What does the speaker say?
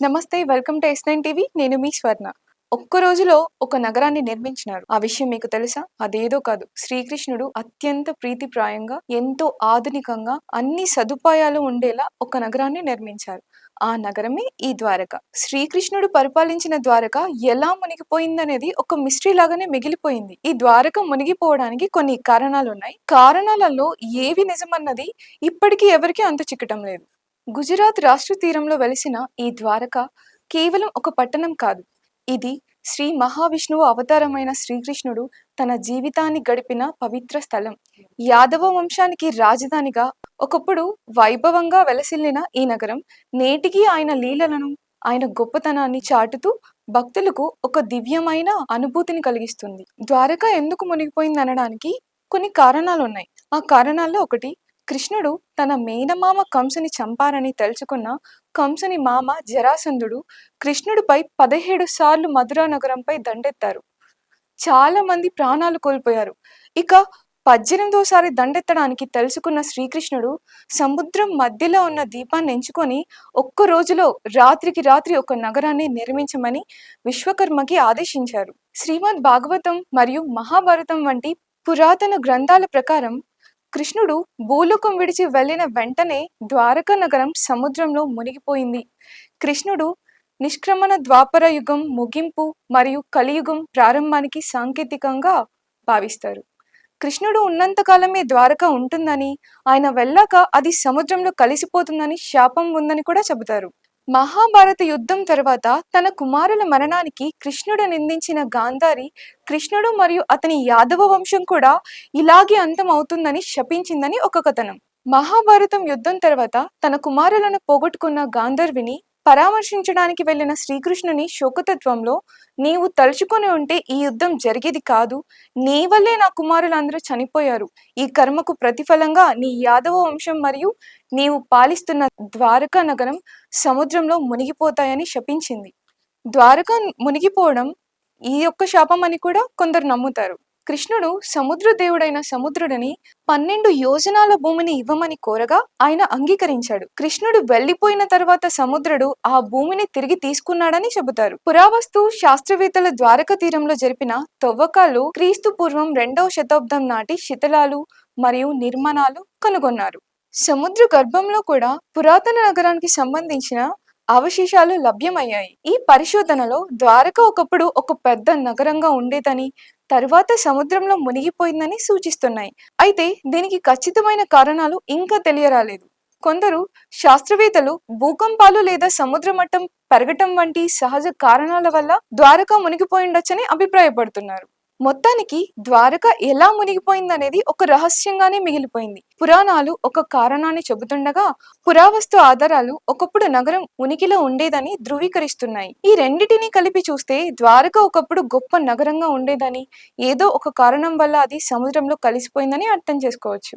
నమస్తే welcome to S nine TV. నేను మీ స్వర్ణ. ఒక్క రోజులో ఒక నగరాన్ని నిర్మించినారు. ఆ విషయం మీకు తెలుసా? అదేదో కాదు. శ్రీకృష్ణుడు అత్యంత ప్రీతిప్రాయంగా ఎంతో ఆధునికంగా అన్ని సదుపాయాలు ఉండేలా ఒక నగరాన్ని నిర్మించారు. ఆ నగరమే ఈ ద్వారక. శ్రీకృష్ణుడు పరిపాలించిన ద్వారక ఎలా మునిగిపోయిందనేది ఒక మిస్టరీ లాగానే మిగిలిపోయింది. ఈ ద్వారక మునిగిపోవడానికి కొన్ని కారణాలు ఉన్నాయి కారణాలలో ఏవి నిజమన్నది ఇప్పటికీ ఎవరికీ అంత చిక్కటం లేదు. గుజరాత్ రాష్ట్ర తీరంలో వెలిసిన ఈ ద్వారక కేవలం ఒక పట్టణం కాదు. ఇది శ్రీ మహావిష్ణువు అవతారమైన శ్రీకృష్ణుడు తన జీవితాన్ని గడిపిన పవిత్ర స్థలం. యాదవ వంశానికి రాజధానిగా ఒకప్పుడు వైభవంగా వెలసిల్లిన ఈ నగరం నేటికి ఆయన లీలలను ఆయన గొప్పతనాన్ని చాటుతూ భక్తులకు ఒక దివ్యమైన అనుభూతిని కలిగిస్తుంది. ద్వారక ఎందుకు మునిగిపోయింది అనడానికి కొన్ని కారణాలు ఉన్నాయి ఆ కారణాల్లో ఒకటి కృష్ణుడు తన మేనమామ కంసుని చంపారని తెలుసుకున్న కంసుని మామ జరాసంధుడు కృష్ణుడిపై పదిహేడు సార్లు మధురా నగరంపై దండెత్తారు. చాలా మంది ప్రాణాలు కోల్పోయారు. ఇక పద్దెనిమిదోసారి దండెత్తడానికి తెలుసుకున్న శ్రీకృష్ణుడు సముద్రం మధ్యలో ఉన్న దీపాన్ని ఎంచుకొని ఒక్క రోజులో రాత్రికి రాత్రి ఒక నగరాన్ని నిర్మించమని విశ్వకర్మకి ఆదేశించారు. శ్రీమద్ భాగవతం మరియు మహాభారతం వంటి పురాతన గ్రంథాల ప్రకారం కృష్ణుడు భూలోకం విడిచి వెళ్ళిన వెంటనే ద్వారకా నగరం సముద్రంలో మునిగిపోయింది. కృష్ణుడు నిష్క్రమణ ద్వాపర యుగం ముగింపు మరియు కలియుగం ప్రారంభానికి సాంకేతికంగా భావిస్తారు. కృష్ణుడు ఉన్నంతకాలమే ద్వారక ఉంటుందని ఆయన వెళ్ళాక అది సముద్రంలో కలిసిపోతుందని శాపం ఉందని కూడా చెబుతారు. మహాభారత యుద్ధం తర్వాత తన కుమారుల మరణానికి కృష్ణుడు నిందించిన గాంధారి కృష్ణుడు మరియు అతని యాదవ వంశం కూడా ఇలాగే అంతం అవుతుందని శపించిందని ఒక కథనం. మహాభారతం యుద్ధం తర్వాత తన కుమారులను పోగొట్టుకున్న గాంధర్విని పరామర్శించడానికి వెళ్ళిన శ్రీకృష్ణుని శోకతత్వంలో నీవు తలుచుకొని ఉంటే ఈ యుద్ధం జరిగేది కాదు. నీ వల్లే నా కుమారులందరూ చనిపోయారు. ఈ కర్మకు ప్రతిఫలంగా నీ యాదవ వంశం మరియు నీవు పాలిస్తున్న ద్వారకా నగరం సముద్రంలో మునిగిపోతాయని శపించింది. ద్వారక మునిగిపోవడం ఈ యొక్క శాపం అని కూడా కొందరు నమ్ముతారు. కృష్ణుడు సముద్ర దేవుడైన సముద్రుడిని పన్నెండు యోజనాల భూమిని ఇవ్వమని కోరగా ఆయన అంగీకరించాడు. కృష్ణుడు వెళ్ళిపోయిన తర్వాత సముద్రుడు ఆ భూమిని తిరిగి తీసుకున్నాడని చెబుతారు. పురావస్తు శాస్త్రవేత్తల ద్వారక తీరంలో జరిపిన తవ్వకాలు క్రీస్తు పూర్వం రెండవ శతాబ్దం నాటి శిథిలాలు మరియు నిర్మాణాలు కనుగొన్నారు. సముద్ర గర్భంలో కూడా పురాతన నగరానికి సంబంధించిన అవశేషాలు లభ్యమయ్యాయి. ఈ పరిశోధనలో ద్వారక ఒకప్పుడు ఒక పెద్ద నగరంగా ఉండేదని తరువాత సముద్రంలో మునిగిపోయిందని సూచిస్తున్నాయి. అయితే దీనికి ఖచ్చితమైన కారణాలు ఇంకా తెలియరాలేదు. కొందరు శాస్త్రవేత్తలు భూకంపాలు లేదా సముద్ర మట్టం పెరగటం వంటి సహజ కారణాల వల్ల ద్వారక మునిగిపోయిండొచ్చని అభిప్రాయపడుతున్నారు. మొత్తానికి ద్వారక ఎలా మునిగిపోయిందనేది ఒక రహస్యంగానే మిగిలిపోయింది. పురాణాలు ఒక కారణాన్ని చెబుతుండగా పురావస్తు ఆధారాలు ఒకప్పుడు నగరం ఉనికిలో ఉండేదని ధృవీకరిస్తున్నాయి. ఈ రెండిటిని కలిపి చూస్తే ద్వారక ఒకప్పుడు గొప్ప నగరంగా ఉండేదని ఏదో ఒక కారణం వల్ల అది సముద్రంలో కలిసిపోయిందని అర్థం చేసుకోవచ్చు.